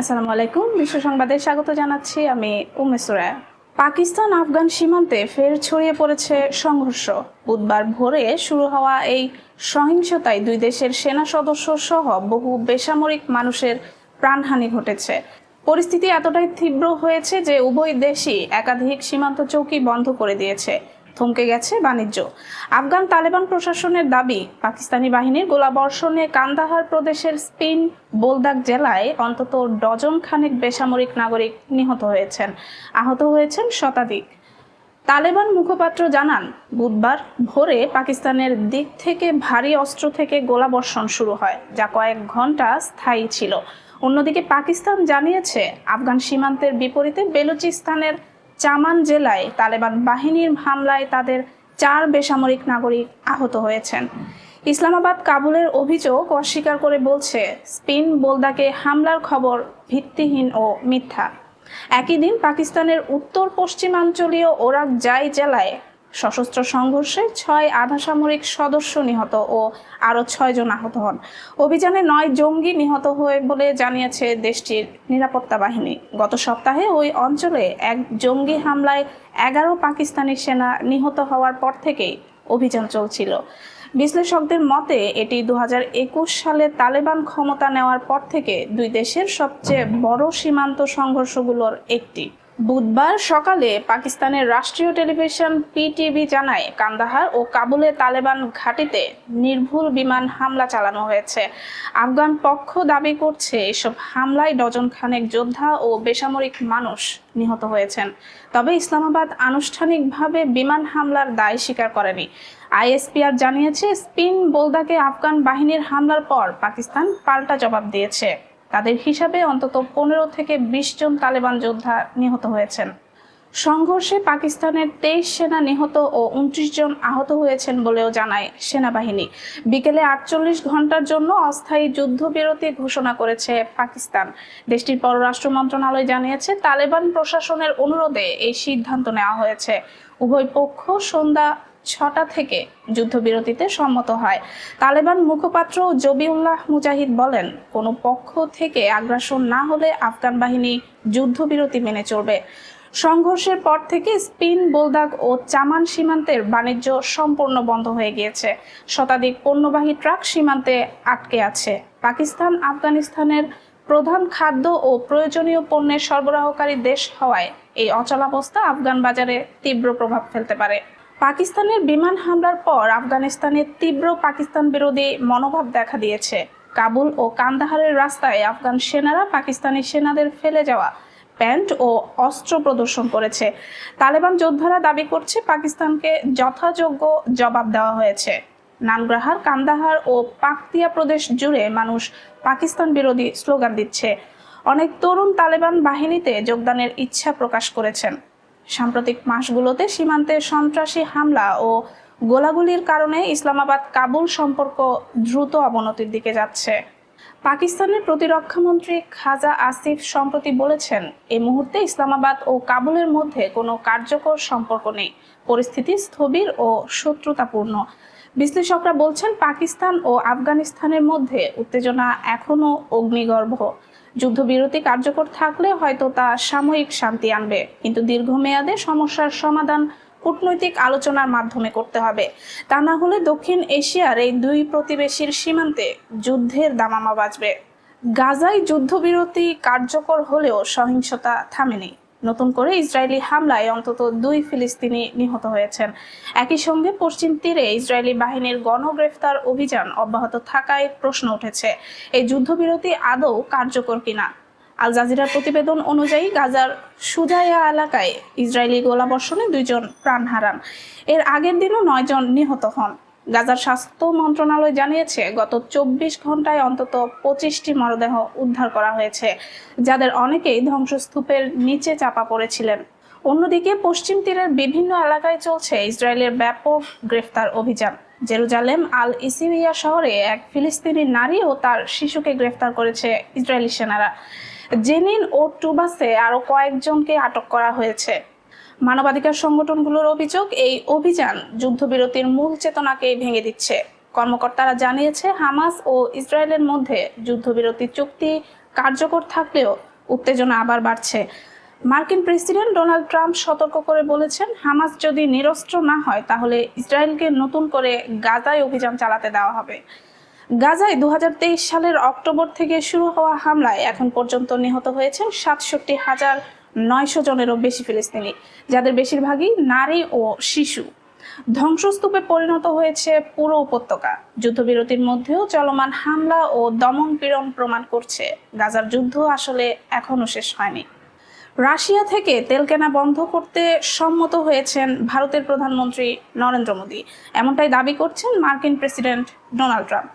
আসসালামু আলাইকুম। বিশ্ব সংবাদে স্বাগত জানাচ্ছি আমি উমে সুরায়া পাকিস্তান, আফগান সীমান্তে ফের ছড়িয়ে পড়েছে সংঘর্ষ। বুধবার ভোরে শুরু হওয়া এই সহিংসতায় দুই দেশের সেনা সদস্য সহ বহু বেসামরিক মানুষের প্রাণহানি ঘটেছে। পরিস্থিতি এতটাই তীব্র হয়েছে যে উভয় দেশই একাধিক সীমান্ত চৌকি বন্ধ করে দিয়েছে। থমকে গেছে বাণিজ্য। আফগান তালেবান প্রশাসনের দাবি, পাকিস্তানি বাহিনীর গোলাবর্ষণে কান্দাহার প্রদেশের স্পিন বোলদাক জেলায় অন্তত ডজন খানেক বেসামরিক নাগরিক নিহত হয়েছেন, আহত হয়েছেন শতাধিক। তালেবান মুখপাত্র জানান, বুধবার ভোরে পাকিস্তানের দিক থেকে ভারী অস্ত্র থেকে গোলাবর্ষণ শুরু হয়, যা কয়েক ঘণ্টা স্থায়ী ছিল। অন্যদিকে পাকিস্তান জানিয়েছে, আফগান সীমান্তের বিপরীতে বেলুচিস্তানের চামান জেলায় তালেবান বাহিনীর হামলায় তাদের চার বেসামরিক নাগরিক আহত হয়েছেন। ইসলামাবাদ কাবুলের অভিযোগ অস্বীকার করে বলছে, স্পিন বোলদাকে হামলার খবর ভিত্তিহীন ও মিথ্যা। একই দিন পাকিস্তানের উত্তর পশ্চিমাঞ্চলীয় ওরাক জাই জেলায় সশস্ত্র সংঘর্ষে ছয় আধা সামরিক সদস্য নিহত ও আরও ছয়জন আহত হন। অভিযানে নয় জঙ্গি নিহত হয়ে বলে জানিয়েছে দেশটির নিরাপত্তা বাহিনী। গত সপ্তাহে ওই অঞ্চলে এক জঙ্গি হামলায় এগারো পাকিস্তানি সেনা নিহত হওয়ার পর থেকেই অভিযান চলছিল। বিশ্লেষকদের মতে, এটি দু হাজার একুশ সালে তালেবান ক্ষমতা নেওয়ার পর থেকে দুই দেশের সবচেয়ে বড় সীমান্ত সংঘর্ষগুলোর একটি। বুধবার সকালে পাকিস্তানের রাষ্ট্রীয় টেলিভিশন পিটিভি জানায়, কান্দাহার ও কাবুলে তালেবান ঘাঁটিতে নির্ভুল বিমান হামলা চালানো হয়েছে। আফগান পক্ষ দাবি করছে, এসব হামলায় ডজন খানেক যোদ্ধা ও বেসামরিক মানুষ নিহত হয়েছেন। তবে ইসলামাবাদ আনুষ্ঠানিকভাবে বিমান হামলার দায় স্বীকার করেনি। আইএসপিআর জানিয়েছে, স্পিন বোলদাকে আফগান বাহিনীর হামলার পর পাকিস্তান পাল্টা জবাব দিয়েছে। তাদের হিসাবে অন্তত পনেরো থেকে বিশ জন তালেবান যোদ্ধা নিহত হয়েছেন। সংঘর্ষে পাকিস্তানের তেইশ সেনা নিহত ও উনত্রিশ জন আহত হয়েছেন বলেও জানায় সেনাবাহিনী। বিকেলে আটচল্লিশ ঘণ্টার জন্য অস্থায়ী যুদ্ধবিরতি ঘোষণা করেছে পাকিস্তান। দেশটির পররাষ্ট্র মন্ত্রণালয় জানিয়েছে, তালেবান প্রশাসনের অনুরোধে এই সিদ্ধান্ত নেওয়া হয়েছে। উভয় পক্ষ সন্ধ্যা ছটা থেকে যুদ্ধবিরতিতে সম্মত হয়। তালেবান মুখপাত্র জবিউল্লাহ মুজাহিদ বলেন, কোনো পক্ষ থেকে আগ্রাসন না হলে আফগান বাহিনী যুদ্ধবিরতি মেনে চলবে। সংঘর্ষের পর থেকে স্পিন, বোলদাগ ও চামান সীমান্তের বাণিজ্য সম্পূর্ণ বন্ধ হয়ে গিয়েছে। শতাধিক পণ্যবাহী ট্রাক সীমান্তে আটকে আছে। পাকিস্তান, আফগানিস্তানের প্রধান খাদ্য ও প্রয়োজনীয় পণ্যের সরবরাহকারী দেশ হওয়ায় এই অচলাবস্থা আফগান বাজারে তীব্র প্রভাব ফেলতে পারে। পাকিস্তানের বিমান হামলার পর আফগানিস্তানে তীব্র পাকিস্তান বিরোধী মনোভাব দেখা দিয়েছে। কাবুল ও কান্দাহারের রাস্তায় আফগান সেনারা পাকিস্তানি সেনাদের ফেলে যাওয়া প্যান্ট ও অস্ত্র প্রদর্শন করেছে। তালেবান যোদ্ধারা দাবি করছে পাকিস্তানকে যথাযোগ্য জবাব দেওয়া হয়েছে। নানগ্রাহার, কান্দাহার ও পাকতিয়া প্রদেশ জুড়ে মানুষ পাকিস্তান বিরোধী স্লোগান দিচ্ছে। অনেক তরুণ তালেবান বাহিনীতে যোগদানের ইচ্ছা প্রকাশ করেছেন। সাম্প্রতিক মাসগুলোতে সীমান্তে সন্ত্রাসী হামলা ও গোলাগুলির কারণে ইসলামাবাদ কাবুল সম্পর্ক দ্রুত অবনতির দিকে যাচ্ছে। পাকিস্তানের প্রতিরক্ষামন্ত্রী খাজা আসিফ সম্প্রতি বলেছেন এই মুহূর্তে ইসলামাবাদ ও কাবুলের মধ্যে কোনো কার্যকর সম্পর্ক নেই। পরিস্থিতি স্থবির ও শত্রুতাপূর্ণ। বিশ্লেষকরা বলছেন, পাকিস্তান ও আফগানিস্তানের মধ্যে উত্তেজনা এখনও অগ্নিগর্ভ। যুদ্ধবিরতি কার্যকর থাকলে হয়তো তা সাময়িক শান্তি আনবে। কিন্তু দীর্ঘমেয়াদে সমস্যার সমাধান কূটনৈতিক আলোচনার মাধ্যমে করতে হবে। তা না হলে দক্ষিণ এশিয়ার এই দুই প্রতিবেশীর সীমান্তে যুদ্ধের দামামা বাজবে। গাজায় যুদ্ধবিরতি কার্যকর হলেও সহিংসতা থামেনি। নতুন করে ইসরায়েলি হামলায় অন্তত দুই ফিলিস্তিনি নিহত হয়েছেন। একই সঙ্গে পশ্চিম তীরে ইসরায়েলি বাহিনীর গণগ্রেফতার অভিযান অব্যাহত থাকায় প্রশ্ন উঠেছে, এই যুদ্ধবিরতি আদৌ কার্যকর কিনা? আল জাজিরার প্রতিবেদন অনুযায়ী গাজার সুজাইয়া এলাকায় ইসরায়েলি গোলাবর্ষণে দুইজন প্রাণ হারান। এর আগের দিনও নয়জন নিহত হন। গাজার স্বাস্থ্য মন্ত্রণালয় জানিয়েছে, গত চব্বিশ ঘন্টায় অন্তত পঁচিশটি মরদেহ উদ্ধার করা হয়েছে, যাদের অনেকেই ধ্বংসস্তূপের নিচে চাপা পড়েছিলেন। অন্যদিকে পশ্চিম তীরের বিভিন্ন এলাকায় চলছে ইসরায়েলের ব্যাপক গ্রেফতার অভিযান। জেরুজালেম আল ইসিমিয়া শহরে এক ফিলিস্তিনি নারী ও তার শিশুকে গ্রেফতার করেছে ইসরায়েলি সেনারা। জেনিন ও টুবাসে আরও কয়েকজনকে আটক করা হয়েছে। মানবাধিকার সংগঠনগুলোর অভিযোগ, এই অভিযান যুদ্ধবিরতির মূল চেতনাকে ভেঙে দিচ্ছে। কর্মকর্তারা জানিয়েছে, হামাস ও ইসরায়েলের মধ্যে যুদ্ধবিরতি চুক্তি কার্যকর থাকলেও উত্তেজনা আবার বাড়ছে। মার্কিন প্রেসিডেন্ট ডোনাল্ড ট্রাম্প সতর্ক করে বলেছেন, হামাস যদি নিরস্ত্র না হয়, তাহলে ইসরায়েলকে নতুন করে গাজায় অভিযান চালাতে দেওয়া হবে। গাজায় দু হাজার তেইশ সালের অক্টোবর থেকে শুরু হওয়া হামলায় এখন পর্যন্ত নিহত হয়েছেন সাতষট্টি হাজার নয়শো জনেরও বেশি ফিলিস্তিনি, যাদের বেশিরভাগই নারী ও শিশু। ধ্বংসস্তূপে পরিণত হয়েছে পুরো উপত্যকা। যুদ্ধবিরতির মধ্যেও চলমান হামলা ও দমন পীড়ন প্রমাণ করছে। গাজার যুদ্ধ আসলে এখনও শেষ হয়নি। রাশিয়া থেকে তেল কেনা বন্ধ করতে সম্মত হয়েছেন ভারতের প্রধানমন্ত্রী নরেন্দ্র মোদী। এমনটাই দাবি করছেন মার্কিন প্রেসিডেন্ট ডোনাল্ড ট্রাম্প।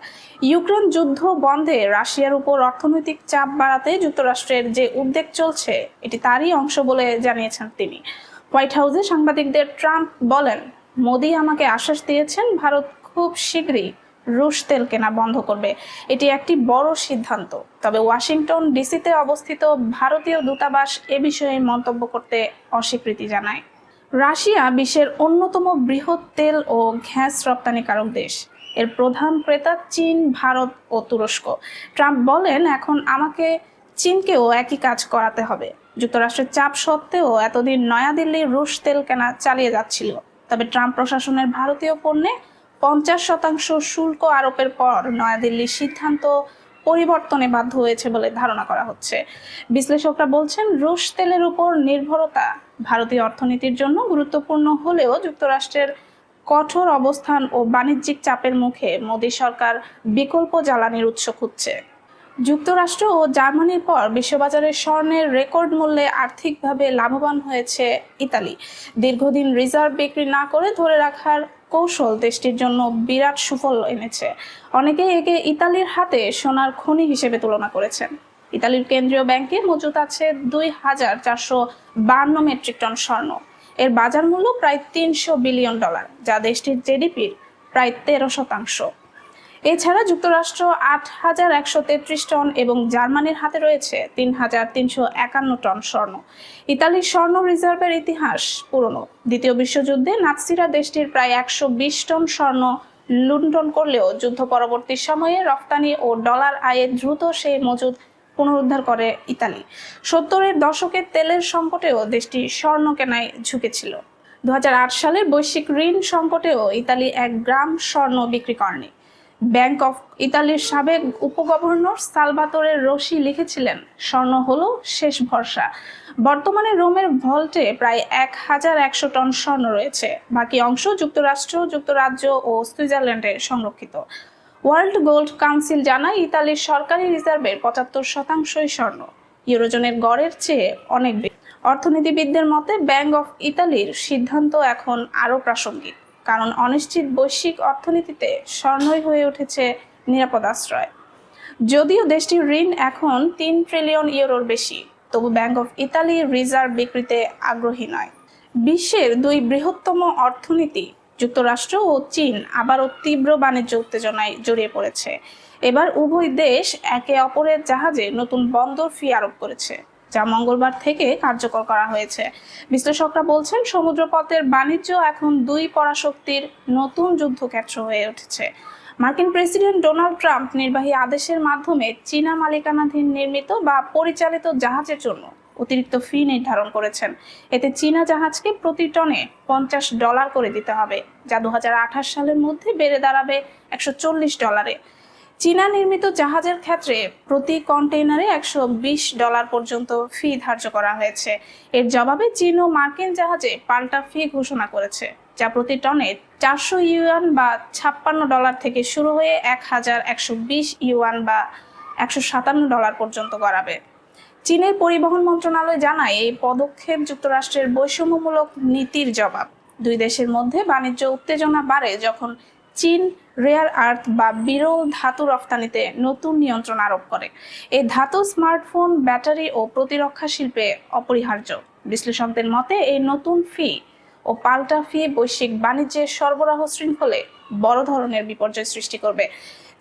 ইউক্রেন যুদ্ধ বন্ধে রাশিয়ার উপর অর্থনৈতিক চাপ বাড়াতে যুক্তরাষ্ট্রের যে উদ্বেগ চলছে, এটি তারই অংশ বলে জানিয়েছেন তিনি। হোয়াইট হাউসে সাংবাদিকদের ট্রাম্প বলেন, মোদী আমাকে আশ্বাস দিয়েছেন, ভারত খুব শীঘ্রই রুশ তেল কেনা বন্ধ করবে। এটি একটি বড় সিদ্ধান্ত। তবে ওয়াশিংটন ডিসিতে অবস্থিত ভারতীয় দূতাবাস এ বিষয়ে মন্তব্য করতে অস্বীকৃতি জানায়। রাশিয়া বিশ্বের অন্যতম বৃহৎ তেল ও গ্যাস রপ্তানিকারক দেশ। এর প্রধান ক্রেতা চীন, ভারত ও তুরস্ক। ট্রাম্প বলেন, এখন আমাকে চীনকেও একই কাজ করাতে হবে। যুক্তরাষ্ট্রের চাপ সত্ত্বেও এতদিন নয়াদিল্লি রুশ তেল কেনা চালিয়ে যাচ্ছিল। তবে ট্রাম্প প্রশাসনের ভারতীয় পণ্যে পঞ্চাশ শতাংশ শুল্ক আরোপের পর নয়াদিল্লির সিদ্ধান্ত পরিবর্তনে বাধ্য হয়েছে বলে ধারণা করা হচ্ছে। বিশ্লেষকরা বলছেন, রুশ তেলের উপর নির্ভরতা ভারতীয় অর্থনীতির জন্য গুরুত্বপূর্ণ হলেও যুক্তরাষ্ট্রের কঠোর অবস্থান ও বাণিজ্যিক চাপের মুখে মোদী সরকার বিকল্প জ্বালানির উৎস খুঁজছে। যুক্তরাষ্ট্র ও জার্মানির পর বিশ্ববাজারে স্বর্ণের রেকর্ড মূল্যে আর্থিকভাবে লাভবান হয়েছে ইতালি। দীর্ঘদিন রিজার্ভ বিক্রি না করে ধরে রাখার কৌশল দেশটির জন্য বিরাট সুফল এনেছে। অনেকেই একে ইতালির হাতে সোনার খনি হিসেবে তুলনা করেছেন। ইতালির কেন্দ্রীয় ব্যাংকে মজুত আছে দুই হাজার চারশো বান্ন মেট্রিক টন স্বর্ণ। এর বাজার মূল্য প্রায় তিনশো বিলিয়ন ডলার, যা দেশটির জিডিপির প্রায় তেরো শতাংশ। এছাড়া যুক্তরাষ্ট্র আট হাজার একশো তেত্রিশ টন এবং জার্মানির হাতে রয়েছে তিন হাজার তিনশো একান্ন টন স্বর্ণ। ইতালির স্বর্ণ রিজার্ভের ইতিহাস পুরনো। দ্বিতীয় বিশ্বযুদ্ধে নাৎসিরা দেশটির প্রায় একশো বিশ টন স্বর্ণ লুণ্ঠন করলেও যুদ্ধ পরবর্তী সময়ে রপ্তানি ও ডলার আয়ে দ্রুত সেই মজুদ পুনরুদ্ধার করে ইতালি। সত্তরের দশকে তেলের সংকটেও দেশটি স্বর্ণ কেনায় ঝুঁকেছিল। দু সালের বৈশ্বিক ঋণ সংকটেও ইতালি এক গ্রাম স্বর্ণ বিক্রি করেনি। ব্যাংক অফ ইতালির সাবেক উপগভর্নর সালভাতোরের রশি লিখেছিলেন, স্বর্ণ হলো শেষ ভরসা। বর্তমানে রোমের ভল্টে প্রায় এক হাজার একশো টন স্বর্ণ রয়েছে। বাকি অংশ যুক্তরাষ্ট্র, যুক্তরাজ্য ও সুইজারল্যান্ডে সংরক্ষিত। ওয়ার্ল্ড গোল্ড কাউন্সিল জানায়, ইতালির সরকারি রিজার্ভের পঁচাত্তর শতাংশই স্বর্ণ। ইউরোজনের গড়ের চেয়ে অনেক অর্থনীতিবিদদের মতে, ব্যাংক অফ ইতালির সিদ্ধান্ত এখন আরও প্রাসঙ্গিক। কারণ অনিশ্চিত বৈশ্বিক অর্থনীতিতে স্বর্ণই হয়ে উঠেছে নিরাপদ আশ্রয়। যদিও দেশটির ঋণ এখন তিন ট্রিলিয়ন ইউরোর বেশি, তবু ব্যাংক অফ ইতালি রিজার্ভ বিক্রিতে আগ্রহী নয়। বিশ্বের দুই বৃহত্তম অর্থনীতি, যুক্তরাষ্ট্র ও চীন, আবারও তীব্র বাণিজ্য উত্তেজনায় জড়িয়ে পড়েছে। এবার উভয় দেশ একে অপরের জাহাজে নতুন বন্দর ফি আরোপ করেছে। যা মঙ্গলবার থেকে কার্যকর করা হয়েছে। বিশ্লেষকরা বলছেন, সমুদ্রপথের বাণিজ্য এখন দুই পরাশক্তির নতুন যুদ্ধক্ষেত্র হয়ে উঠেছে। মার্কিন প্রেসিডেন্ট ডোনাল্ড ট্রাম্প নির্বাহী আদেশের মাধ্যমে চীনা মালিকানাধীন নির্মিত বা পরিচালিত জাহাজের জন্য অতিরিক্ত ফি নির্ধারণ করেছেন। এতে চীনা জাহাজকে প্রতি টনে পঞ্চাশ ডলার করে দিতে হবে, যা দু হাজার আঠাশ সালের মধ্যে বেড়ে দাঁড়াবে একশো চল্লিশ ডলারে। চীনা নির্মিত জাহাজের ক্ষেত্রে প্রতি কন্টেইনারে একশো বিশ ডলার পর্যন্ত ফি ধার্য করা হয়েছে। এর জবাবে চীন ও মার্কিন জাহাজে পাল্টা ফি ঘোষণা করেছে, যা প্রতি টনে চারশো ইউয়ান বা ছাপ্পান্ন ডলার থেকে শুরু হয়ে এক হাজার একশো বিশ ইউয়ান বা একশো সাতান্ন ডলার পর্যন্ত গড়াবে। চীনের পরিবহন মন্ত্রণালয় জানায়, এই পদক্ষেপ যুক্তরাষ্ট্রের বৈষম্যমূলক নীতির জবাব। দুই দেশের মধ্যে বাণিজ্য উত্তেজনা বাড়ে যখন চীন রেয়ার আর্থ বা বিরল ধাতু রফতানিতে নতুন নিয়ন্ত্রণ আরোপ করে। এই ধাতু, স্মার্টফোন, ব্যাটারি ও প্রতিরক্ষা শিল্পে অপরিহার্য। বিশ্লেষকদের মতে, এই নতুন ফি ও পাল্টা ফি বৈশ্বিক বাণিজ্যের সরবরাহ শৃঙ্খলে বড় ধরনের বিপর্যয় সৃষ্টি করবে।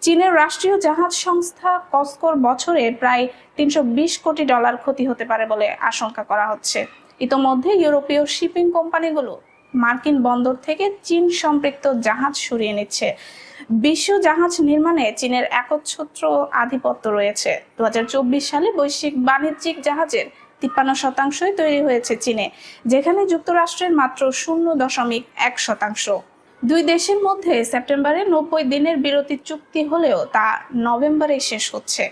চীনের রাষ্ট্রীয় জাহাজ সংস্থা কস্কোর বছরে প্রায় তিনশো বিশ কোটি ডলার ক্ষতি হতে পারে বলে আশঙ্কা করা হচ্ছে। ইতোমধ্যে ইউরোপীয় শিপিং কোম্পানিগুলো মার্কিন বন্দর থেকে চীন সম্পৃক্ত জাহাজ সরিয়ে নিচ্ছে। বিশ্ব জাহাজ নির্মাণে চীনের একচ্ছত্র আধিপত্য রয়েছে। দু হাজার চব্বিশ সালে বৈশ্বিক বাণিজ্যিক জাহাজের তিপ্পান্ন শতাংশই তৈরি হয়েছে চীনে, যেখানে যুক্তরাষ্ট্রের মাত্র শূন্য দশমিক এক শতাংশ। দুই দেশের মধ্যে সেপ্টেম্বরে নব্বই দিনের বিরতি চুক্তি হলেও তা নভেম্বরে শেষ হচ্ছে।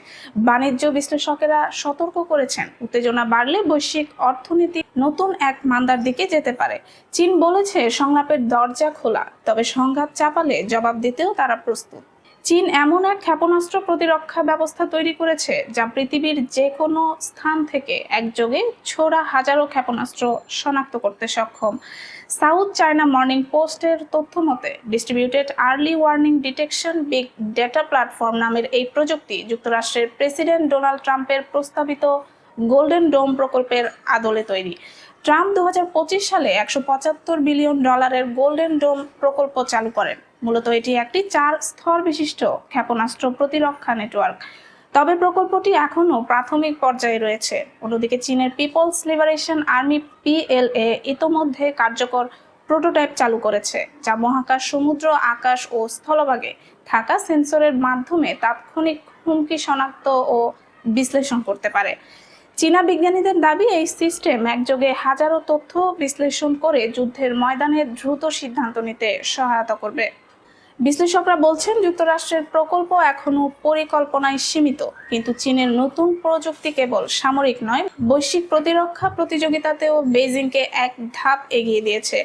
বাণিজ্য বিশ্লেষকেরা সতর্ক করেছেন, উত্তেজনা বাড়লে বৈশ্বিক অর্থনীতি নতুন এক মান্দার দিকে যেতে পারে। চীন বলেছে সংলাপের দরজা খোলা, তবে সংঘাত চাপালে জবাব দিতেও তারা প্রস্তুত। চীন এমন এক ক্ষেপণাস্ত্র প্রতিরক্ষা ব্যবস্থা তৈরি করেছে যা পৃথিবীর যে কোনো স্থান থেকে একযোগে ছোড়া হাজারো ক্ষেপণাস্ত্র শনাক্ত করতে সক্ষম। সাউথ চায়না মর্নিং পোস্টের তথ্য মতে, distributed early warning detection big data platform নামের এই প্রযুক্তি যুক্তরাষ্ট্রের প্রেসিডেন্ট ডোনাল্ড ট্রাম্পের প্রস্তাবিত গোল্ডেন ডোম প্রকল্পের আদলে তৈরি। ট্রাম্প দু হাজার পঁচিশ সালে একশো পঁচাত্তর বিলিয়ন ডলারের গোল্ডেন ডোম প্রকল্প চালু করেন। মূলত এটি একটি চার স্তর বিশিষ্ট ক্ষেপণাস্ত্র প্রতিরক্ষা নেটওয়ার্ক। তবে প্রকল্পটি এখনও প্রাথমিক পর্যায়ে রয়েছে। অন্যদিকে চীনের পিপলস লিবারেশন আর্মি পিএলএ ইতোমধ্যে কার্যকর প্রোটোটাইপ চালু করেছে, যা মহাকাশ, সমুদ্র, আকাশ ও স্থলভাগে থাকা সেন্সরের মাধ্যমে তাৎক্ষণিক হুমকি, শনাক্ত ও বিশ্লেষণ করতে পারে। চীনা বিজ্ঞানীদের দাবি, এই সিস্টেম একযোগে হাজারো তথ্য বিশ্লেষণ করে যুদ্ধের ময়দানে দ্রুত সিদ্ধান্ত নিতে সহায়তা করবে। বিশ্লেষকরা বলছেন, যুক্তরাষ্ট্রের প্রকল্প এখনও পরিকল্পনায় সীমিত, কিন্তু চীনের নতুন প্রযুক্তি কেবল সামরিক নয়, বৈশ্বিক প্রতিরক্ষা প্রতিযোগিতাতেও বেজিংকে এক ধাপ এগিয়ে দিয়েছে।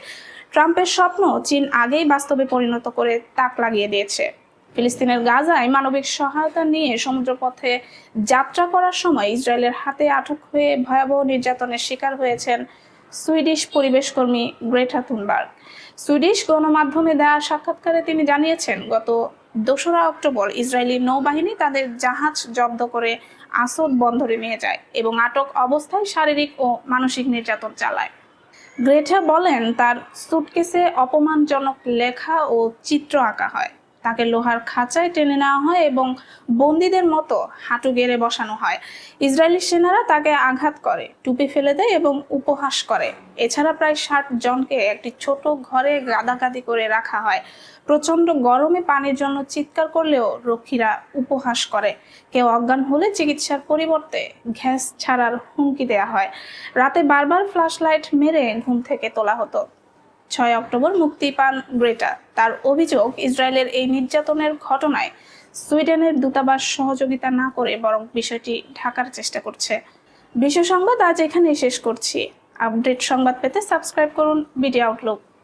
ট্রাম্পের স্বপ্ন চীন আগেই বাস্তবে পরিণত করে তাক লাগিয়ে দিয়েছে। ফিলিস্তিনের গাজায় মানবিক সহায়তা নিয়ে সমুদ্রপথে যাত্রা করার সময় ইসরায়েলের হাতে আটক হয়ে ভয়াবহ নির্যাতনের শিকার হয়েছেন সুইডিশ পরিবেশকর্মী গ্রেটা থুনবার্গ। সুইডিশ গণমাধ্যমে দেওয়া সাক্ষাৎকারে তিনি জানিয়েছেন, গত দোসরা অক্টোবর ইসরায়েলি নৌবাহিনী তাদের জাহাজ জব্দ করে আসদ বন্ধরে নিয়ে যায় এবং আটক অবস্থায় শারীরিক ও মানসিক নির্যাতন চালায়। গ্রেটা বলেন, তার সুটকেসে অপমানজনক লেখা ও চিত্র আঁকা হয়। তাকে লোহার খাঁচায় টেনে নেওয়া হয় এবং বন্দীদের মতো হাঁটু গেড়ে বসানো হয়। ইসরায়েলি সেনারা তাকে আঘাত করে, টুপি ফেলে দেয় এবং উপহাস করে। এছাড়া প্রায় ষাট জনকে একটি ছোট ঘরে গাদাগাদি করে রাখা হয়। প্রচণ্ড গরমে পানির জন্য চিৎকার করলেও রক্ষীরা উপহাস করে। কেউ অজ্ঞান হলে চিকিৎসার পরিবর্তে গ্যাস ছাড়ার হুমকি দেওয়া হয়। রাতে বারবার ফ্ল্যাশ লাইট মেরে ঘুম থেকে তোলা হতো। ছয় অক্টোবর মুক্তি পান গ্রেটা। তার অভিযোগ, ইসরায়েলের এই নির্যাতনের ঘটনায় সুইডেনের দূতাবাস সহযোগিতা না করে বরং বিষয়টি ঢাকার চেষ্টা করছে। বিশ্ব সংবাদ আজ এখানেই শেষ করছি। আপডেট সংবাদ পেতে সাবস্ক্রাইব করুন ভিডিও আউটলুক।